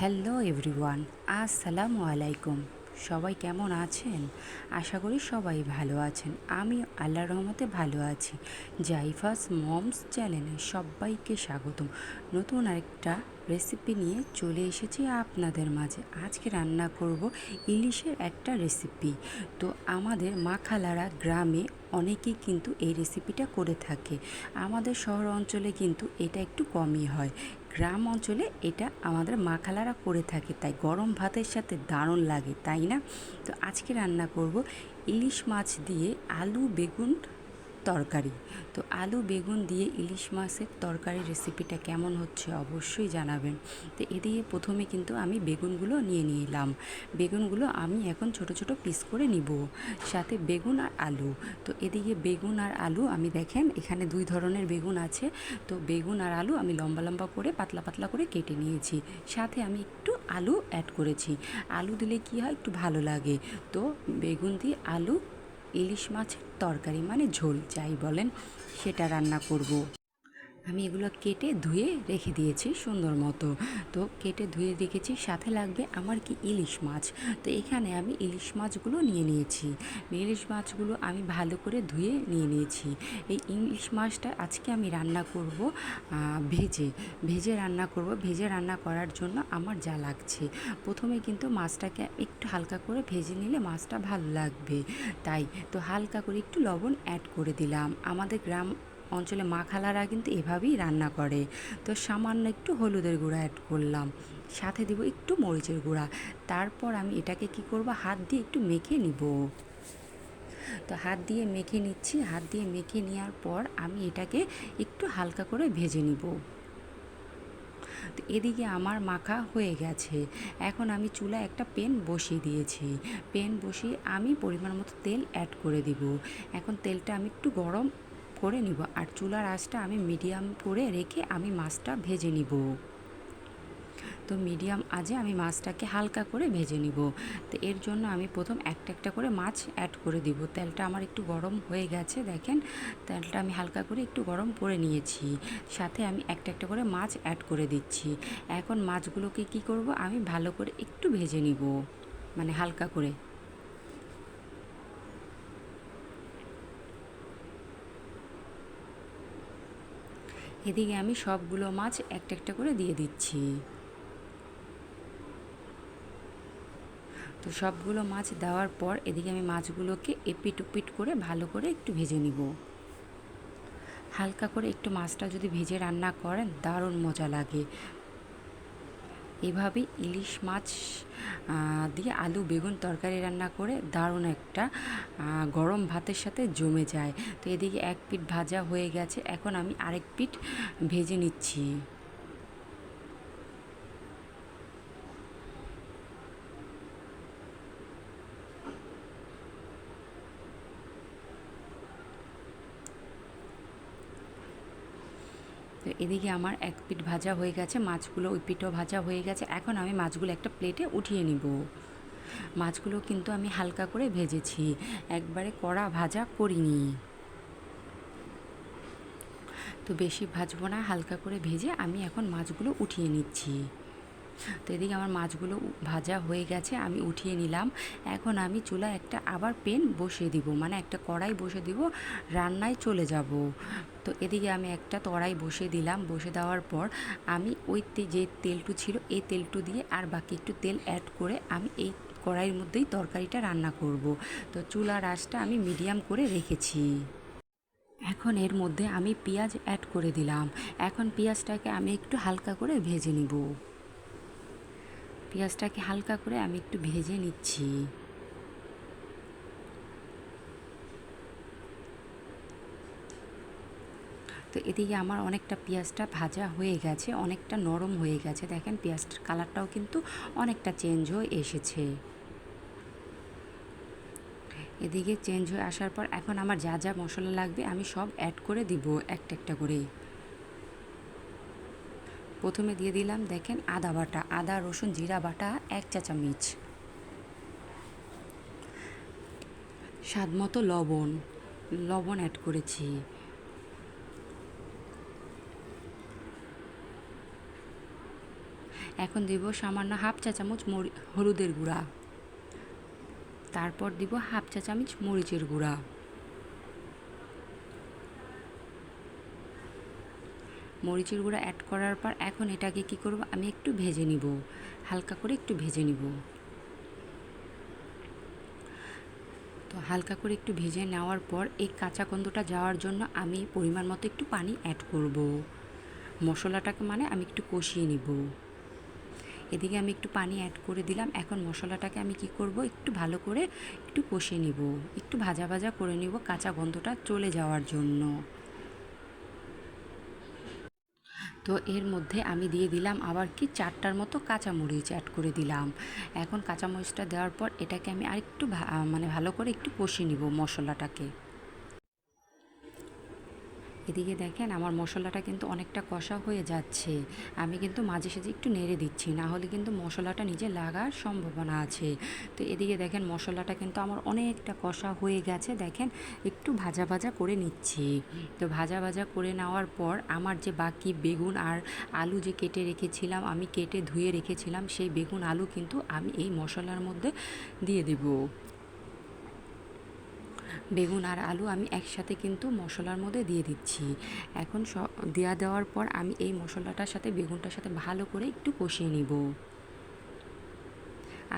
Hello everyone, আসসালামু আলাইকুম। সবাই কেমন আছেন? আশা করি সবাই ভালো আছেন। আমি আল্লাহর রহমতে ভালো আছি। জাইফাস মমস চ্যানেলে সবাইকে স্বাগতম। নতুন আরেকটা রেসিপি নিয়ে চলে এসেছি আপনাদের মাঝে। আজকে রান্না করব ইলিশের একটা রেসিপি। তো আমাদের মাখালারা গ্রামে অনেকেই কিন্তু এই রেসিপিটা করে থাকে। আমাদের শহর অঞ্চলে কিন্তু এটা একটু কমই হয়। গ্রাম অঞ্চলে এটা আমাদের মাখালারা করে থাকে, তাই গরম ভাতের সাথে দারুণ লাগে, তাই না? তো আজকে রান্না করব ইলিশ মাছ দিয়ে আলু, বেগুন তরকারি। তো আলু, বেগুন দিয়ে ইলিশ মাছের তরকারি রেসিপিটা কেমন হচ্ছে অবশ্যই জানাবেন। তো এদিকে প্রথমে কিন্তু আমি বেগুনগুলো নিয়ে নিলাম। বেগুনগুলো আমি এখন ছোট ছোট পিস করে নিব, সাথে বেগুন আর আলু। তো এদিকে বেগুন আর আলু আমি দেখেন এখানে দুই ধরনের বেগুন আছে। তো বেগুন আর আলু আমি লম্বা লম্বা করে পাতলা পাতলা করে কেটে নিয়েছি, সাথে আমি একটু আলু অ্যাড করেছি। আলু দিলে কি হয়? একটু ভালো লাগে। তো বেগুন দিয়ে আলু, ইলিশ মাছের তরকারি মানে ঝোল যাই বলেন সেটা রান্না করব। আমি এগুলো কেটে ধুয়ে রেখে দিয়েছি সুন্দর মতো। তো কেটে ধুয়ে রেখেছি, সাথে লাগবে আমার কি ইলিশ মাছ। তো এখানে আমি ইলিশ মাছগুলো নিয়ে নিয়েছি। ইলিশ মাছগুলো আমি ভালো করে ধুয়ে নিয়ে নিয়েছি। এই ইলিশ মাছটা আজকে আমি রান্না করব ভেজে। ভেজে রান্না করব। ভেজে রান্না করার জন্য আমার যা লাগছে। প্রথমে কিন্তু মাছটাকে একটু হালকা করে ভেজে নিলে মাছটা ভালো লাগবে। তাই তো হালকা করে একটু লবণ অ্যাড করে দিলাম। আমাদের গ্রাম অঞ্চলে মা খালারা কিন্তু এভাবেই রান্না করে। তো সামান্য একটু হলুদের গুঁড়া অ্যাড করলাম। সাথে দিব একটু মরিচের গুঁড়া। তারপর আমি এটাকে কি করব? হাত দিয়ে একটু মেখে নিব। তো হাত দিয়ে মেখে নিচ্ছি। হাত দিয়ে মেখে নেওয়ার পর আমি এটাকে একটু হালকা করে ভেজে নিব। তো এদিকে আমার মাখা হয়ে গেছে। এখন আমি চুলা একটা পেন বসিয়ে দিয়েছি। পেন বসিয়ে আমি পরিমাণ মতো তেল অ্যাড করে দিব। এখন তেলটা আমি একটু গরম করে নিব আর চুলার আঁচটা আমি মিডিয়াম করে রেখে আমি মাছটা ভেজে নিব। তো মিডিয়াম আজে আমি মাছটাকে হালকা করে ভেজে নিব। তো এর জন্য আমি প্রথম একটা একটা করে মাছ অ্যাড করে দিব। তেলটা আমার একটু গরম হয়ে গেছে, দেখেন। তেলটা আমি হালকা করে একটু গরম করে নিয়েছি। সাথে আমি একটা একটা করে মাছ অ্যাড করে দিচ্ছি। এখন মাছগুলোকে কি করব? আমি ভালো করে একটু ভেজে নিব। মানে হালকা করে। এদিকে আমি সবগুলো মাছ একটা একটা করে দিয়ে দিচ্ছি। তো সবগুলো মাছ দেওয়ার পর এদিকে আমি মাছগুলোকে এপিট উপিট করে ভালো করে একটু ভেজে নিব। হালকা করে একটু মাছটা যদি ভেজে রান্না করেন দারুণ মজা লাগে। এভাবে ইলিশ মাছ দিয়ে আলু, বেগুন তরকারি রান্না করে দারুণ একটা গরম ভাতের সাথে জমে যায়। তো এদিকে এক পিঠ ভাজা হয়ে গেছে। এখন আমি আরেক পিঠ ভেজে নিচ্ছি তো এদিকে আমার এক পিঠ ভাজা হয়ে গেছে, মাছগুলো ওই পিঠও ভাজা হয়ে গেছে। এখন আমি মাছগুলো একটা প্লেটে উঠিয়ে নিব। মাছগুলো কিন্তু আমি হালকা করে ভেজেছি, একবারে কড়া ভাজা করিনি। তো বেশি ভাজবো না, হালকা করে ভেজে আমি এখন মাছগুলো উঠিয়ে নিচ্ছি। তো এদিকে আমার মাছগুলো ভাজা হয়ে গেছে, আমি উঠিয়ে নিলাম। এখন আমি চুলা একটা আবার পেন বসিয়ে দিব মানে একটা কড়াই বসে দিব, রান্নায় চলে যাব। তো এদিকে আমি একটা তড়াই বসিয়ে দিলাম। বসে দেওয়ার পর আমি ওই যে তেলটু ছিল, এই তেলটু দিয়ে আর বাকি একটু তেল অ্যাড করে আমি এই কড়াইয়ের মধ্যেই তরকারিটা রান্না করব। তো চুলার আঁচটা আমি মিডিয়াম করে রেখেছি। এখন এর মধ্যে আমি পেঁয়াজ অ্যাড করে দিলাম। এখন পেঁয়াজটাকে আমি একটু হালকা করে ভেজে নিব। পেঁয়াজটাকে হালকা করে আমি একটু ভেজে নিচ্ছি। তো এদিকে আমার অনেকটা পেঁয়াজটা ভাজা হয়ে গেছে, অনেকটা নরম হয়ে গেছে। দেখেন পেঁয়াজটার কালারটাও কিন্তু অনেকটা চেঞ্জ হয়ে এসেছে। এদিকে চেঞ্জ হয়ে আসার পর এখন আমার যা যা মশলা লাগবে আমি সব অ্যাড করে দিব, একটা একটা করে। প্রথমে দিয়ে দিলাম, দেখেন আদা বাটা, আদা, রসুন, জিরা বাটা, এক চা চামচ। স্বাদ মতো লবণ লবণ অ্যাড করেছি। এখন দিব সামান্য হাফ চা চামচ মরি, হলুদের গুঁড়া। তারপর দিব হাফ চা চামচ মরিচের গুঁড়া। মরিচের গুঁড়া অ্যাড করার পর এখন এটাকে কি করব? আমি একটু ভেজে নিব। হালকা করে একটু ভেজে নিব। তো হালকা করে একটু ভেজে নেওয়ার পর এই কাঁচা গন্ধটা যাওয়ার জন্য আমি পরিমাণ মতো একটু পানি অ্যাড করব। মশলাটাকে মানে আমি একটু কষিয়ে নিব। এদিকে আমি একটু পানি অ্যাড করে দিলাম। এখন মশলাটাকে আমি কি করব? একটু ভালো করে একটু কষে নিব। একটু ভাজা ভাজা করে নিব কাঁচা গন্ধটা চলে যাওয়ার জন্য। তো এর মধ্যে আমি দিয়ে দিলাম আবার কি চারটার মতো কাঁচামরিচ অ্যাড করে দিলাম। এখন কাঁচামরিচটা দেওয়ার পর এটাকে আমি আরেকটু মানে ভালো করে একটু কষিয়ে নিব মশলাটাকে। এদিকে দেখেন আমার মশলাটা কিন্তু অনেকটা কষা হয়ে যাচ্ছে। আমি কিন্তু মাঝে সাঝে একটু নেড়ে দিচ্ছি, না হলে কিন্তু মশলাটা নিজে লাগার সম্ভাবনা আছে। তো এদিকে দেখেন মশলাটা কিন্তু আমার অনেকটা কষা হয়ে গেছে, দেখেন একটু ভাজা ভাজা করে নিচ্ছি। তো ভাজা ভাজা করে নেওয়ার পর আমার যে বাকি বেগুন আর আলু যে কেটে রেখেছিলাম, আমি কেটে ধুয়ে রেখেছিলাম, সেই বেগুন আলু কিন্তু আমি এই মশলার মধ্যে দিয়ে দেবো। বেগুন আর আলু আমি একসাথে কিন্তু মশলার মধ্যে দিয়ে দিচ্ছি। এখন সব দেওয়া দেওয়ার পর আমি এই মশলাটার সাথে, বেগুনটার সাথে ভালো করে একটু কষিয়ে নিব।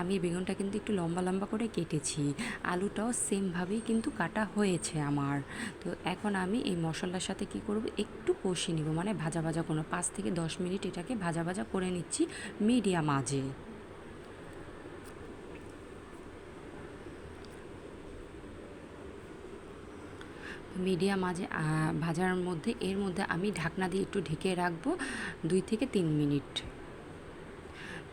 আমি বেগুনটা কিন্তু একটু লম্বা লম্বা করে কেটেছি। আলুটাও সেমভাবেই কিন্তু কাটা হয়েছে আমার। তো এখন আমি এই মশলার সাথে কি করব? একটু কষিয়ে নিব। মানে ভাজা ভাজা কোনো, পাঁচ থেকে দশ মিনিট এটাকে ভাজা ভাজা করে নিচ্ছি মিডিয়াম আজে মিডিয়াম মাঝে ভাজার মধ্যে, এর মধ্যে আমি ঢাকনা দিয়ে একটু ঢেকে রাখব দুই থেকে তিন মিনিট।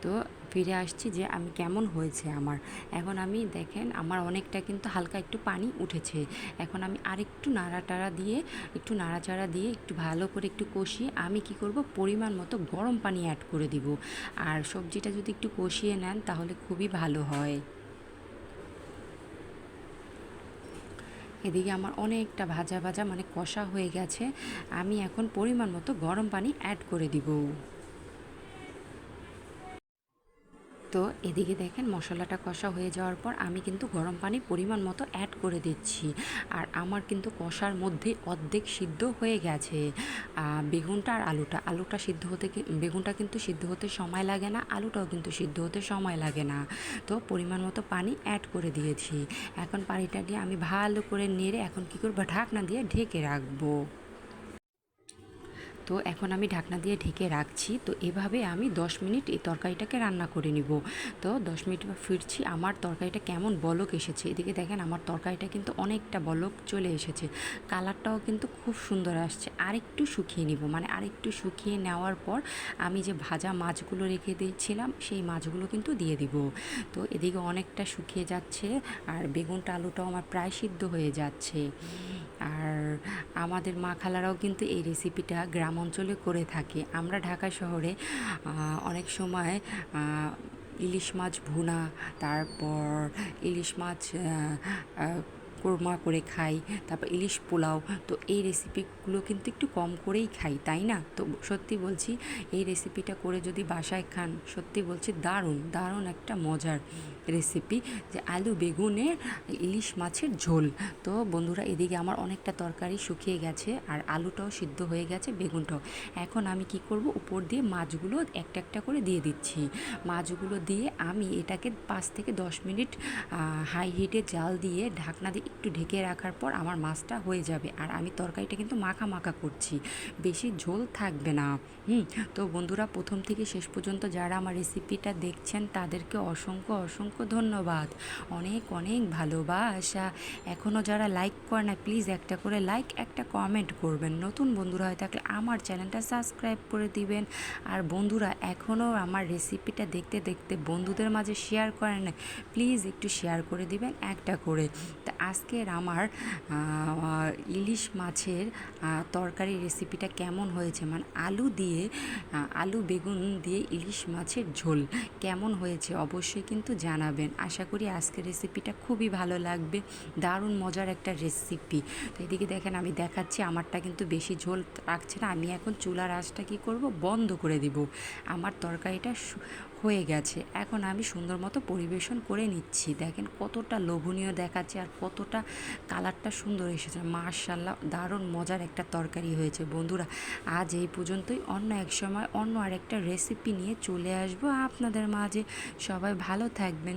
তো ফিরে আসছি যে আমি কেমন হয়েছে আমার। এখন আমি দেখেন আমার অনেকটা কিন্তু হালকা একটু পানি উঠেছে। এখন আমি আরেকটু নাড়াটাড়া দিয়ে, একটু নাড়াচাড়া দিয়ে একটু ভালো করে একটু কষিয়ে আমি কি করব? পরিমাণ মতো গরম পানি অ্যাড করে দিব। আর সবজিটা যদি একটু কষিয়ে নেন তাহলে খুবই ভালো হয়। এদিকে আমার অনেকটা ভাজা ভাজা মানে কষা হয়ে গেছে। আমি এখন পরিমাণ মতো গরম পানি অ্যাড করে দিব। তো এদিকে দেখেন মশলাটা কষা হয়ে যাওয়ার পর আমি কিন্তু গরম পানি পরিমাণ মতো অ্যাড করে দিচ্ছি। আর আমার কিন্তু কষার মধ্যে অর্ধেক সিদ্ধ হয়ে গেছে। বেগুনটা আর আলুটা। আলুটা সিদ্ধ হতে বেগুনটা কিন্তু সিদ্ধ হতে সময় লাগে না, আলুটাও কিন্তু সিদ্ধ হতে সময় লাগে না। তো পরিমাণ মতো পানি অ্যাড করে দিয়েছি। এখন পানিটা দিয়ে আমি ভালো করে নেড়ে এখন কী করব? ঢাকনা দিয়ে ঢেকে রাখব। তো এখন আমি ঢাকনা দিয়ে ঢেকে রাখছি। তো এভাবে আমি 10 মিনিট এই তরকারিটাকে রান্না করে নিব। তো 10 মিনিট ফিরছি, আমার তরকারিটা কেমন বলক এসেছে। এদিকে দেখেন আমার তরকারিটা কিন্তু অনেকটা বলক চলে এসেছে। কালারটাও কিন্তু খুব সুন্দর আসছে। আরেকটু শুকিয়ে নিব। মানে আরেকটু শুকিয়ে নেওয়ার পর আমি যে ভাজা মাছগুলো রেখে দিয়েছিলাম, সেই মাছগুলো কিন্তু দিয়ে দিব। তো এদিকে অনেকটা শুকিয়ে যাচ্ছে আর বেগুনটা আলুটাও আমার প্রায় সিদ্ধ হয়ে যাচ্ছে। আর আমাদের মা খালারাও কিন্তু এই রেসিপিটা গ্রাম অঞ্চলে করে থাকে। আমরা ঢাকা শহরে অনেক সময় ইলিশ মাছ ভুনা, তারপর ইলিশ মাছ কোরমা করে খাই, তারপর ইলিশ পোলাও, তো এই রেসিপিগুলো কিন্তু একটু কম করেই খাই, তাই না? তো সত্যি বলছি, এই রেসিপিটা করে যদি বাসায় খান, সত্যি বলছি দারুণ দারুণ একটা মজার রেসিপি যে আলু বেগুনের ইলিশ মাছের ঝোল। তো বন্ধুরা, এদিকে আমার অনেকটা তরকারি শুকিয়ে গেছে আর আলুটাও সিদ্ধ হয়ে গেছে, বেগুনটাও। এখন আমি কি করব? উপর দিয়ে মাছগুলো একটা একটা করে দিয়ে দিচ্ছি। মাছগুলো দিয়ে আমি এটাকে পাঁচ থেকে দশ মিনিট হাই হিটে জাল দিয়ে ঢাকনা দিয়ে একটু ঢেকে রাখার পর আমার মাছটা হয়ে যাবে। আর আমি তরকারিটা কিন্তু মাখা মাখা করছি। বেশি ঝোল থাকবে না। হুম, তো বন্ধুরা, প্রথম থেকে শেষ পর্যন্ত যারা আমার রেসিপিটা দেখছেন, তাদেরকে অসংখ্য অসংখ্য ধন্যবাদ। অনেক অনেক ভালোবাসা। এখনও যারা লাইক করে না প্লিজ একটা করে লাইক একটা কমেন্ট করবেন। নতুন বন্ধুরা হয়ে থাকলে আমার চ্যানেলটা সাবস্ক্রাইব করে দিবেন। আর বন্ধুরা এখনও আমার রেসিপিটা দেখতে দেখতে বন্ধুদের মাঝে শেয়ার করেন না প্লিজ একটু শেয়ার করে দিবেন একটা করে। তা আজকের আমার ইলিশ মাছের তরকারি রেসিপিটা কেমন হয়েছে? মানে আলু দিয়ে আলু, বেগুন দিয়ে ইলিশ মাছের ঝোল কেমন হয়েছে? অবশ্যই কিন্তু জানাবেন আশা করি আজকের রেসিপিটা খুবই ভালো লাগবে। দারুণ মজার একটা রেসিপি তো এদিকে দেখেন আমি দেখাচ্ছি, আমারটা কিন্তু বেশি ঝোল রাখছে না। আমি এখন চুলার আঁচটা কী করব? বন্ধ করে দিব। আমার তরকারিটা হয়ে গেছে। এখন আমি সুন্দর মতো পরিবেশন করে নিচ্ছি। দেখেন কতটা লোভনীয় দেখাচ্ছে আর কতটা কালারটা সুন্দর এসেছে। মার্শাল্লাহ দারুণ মজার একটা তরকারি হয়েছে। বন্ধুরা, আজ এই পর্যন্তই। অন্য এক সময় অন্য আরেকটা রেসিপি নিয়ে চলে আসব আপনাদের মাঝে। সবাই ভালো থাকবেন।